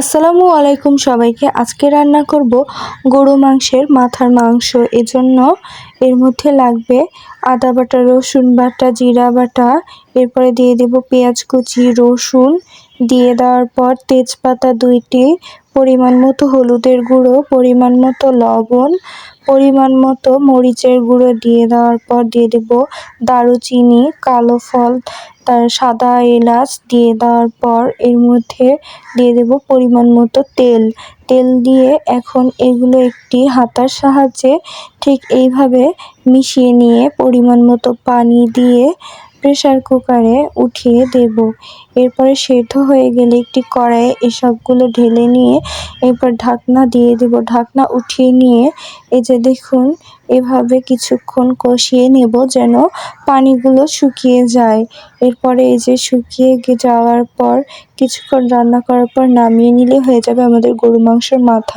আসসালামু আলাইকুম সবাইকে। আজকে রান্না করব গরু মাংসের মাথার মাংস। এজন্য এর মধ্যে লাগবে আদা বাটা, রসুন বাটা, জিরা বাটা। এরপরে দিয়ে দেব পেঁয়াজ কুচি, রসুন। দিয়ে দেওয়ার পর তেজপাতা দুইটি, পরিমাণ মতো হলুদের গুঁড়ো, পরিমাণ মতো লবণ, পরিমাণ মতো মরিচের গুঁড়ো দিয়ে দেওয়ার পর দিয়ে দেব দারুচিনি, কালো ফল, তার সাদা এলাচ দিয়ে দেওয়ার পর এর মধ্যে দিয়ে দেব পরিমাণ মতো তেল। তেল দিয়ে এখন এগুলো একটি হাতার সাহায্যে ঠিক এইভাবে মিশিয়ে নিয়ে পরিমাণ মতো পানি দিয়ে প্রেসার কুকারে উঠিয়ে দেব। এরপরে সেদ্ধ হয়ে গেলে একটি কড়াইয়ে এসবগুলো ঢেলে নিয়ে এরপর ঢাকনা দিয়ে দেব। ঢাকনা উঠিয়ে নিয়ে এই যে দেখুন, এভাবে কিছুক্ষণ কষিয়ে নেব যেন পানিগুলো শুকিয়ে যায়। এরপরে এই যে শুকিয়ে যাওয়ার পর কিছুক্ষণ রান্না করার পর নামিয়ে নিলে হয়ে যাবে আমাদের গরু মাংসের মাথা।